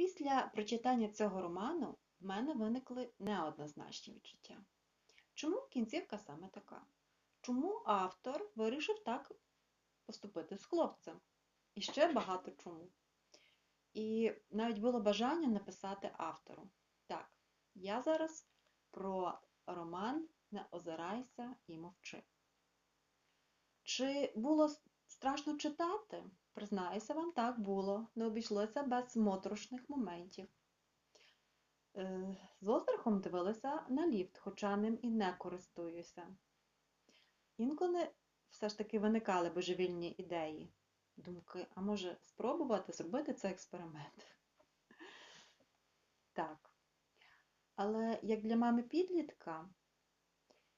Після прочитання цього роману в мене виникли неоднозначні відчуття. Чому кінцівка саме така? Чому автор вирішив так поступити з хлопцем? І ще багато чому. І навіть було бажання написати автору. Так, я зараз про роман Не озирайся і мовчи. Чи було страшно читати? Признаюся вам, так було. Не обійшлося без моторошних моментів. Е, З острахом дивилася на ліфт, хоча ним і не користуюся. Інколи все ж таки виникали божевільні ідеї, думки, а може спробувати зробити цей експеримент? Так. Але як для мами підлітка,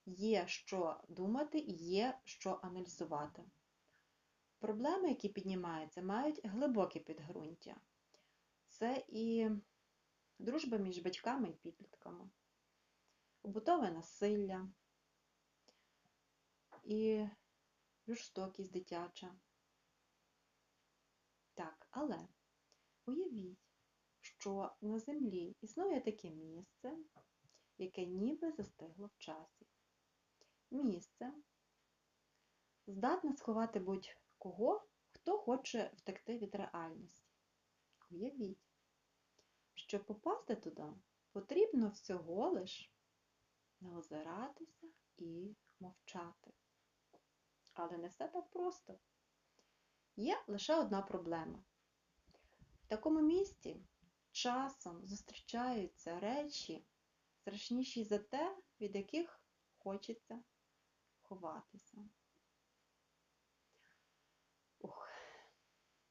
є що думати і є що аналізувати. Проблеми, які піднімаються, мають глибоке підґрунтя. Це і дружба між батьками і підлітками, побутове насилля і жорстокість дитяча. Так, але уявіть, що на землі існує таке місце, яке ніби застигло в часі. Місце здатне сховати будь-кого, хто хоче втекти від реальності. Уявіть, щоб попасти туди, потрібно всього лиш не озиратися і мовчати. Але не все так просто. Є лише одна проблема. В такому місці часом зустрічаються речі, страшніші за те, від яких хочеться ховатися. Ух.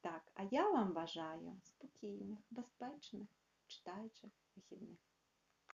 Так, а я вам бажаю спокійних, безпечних, читаючих вихідних.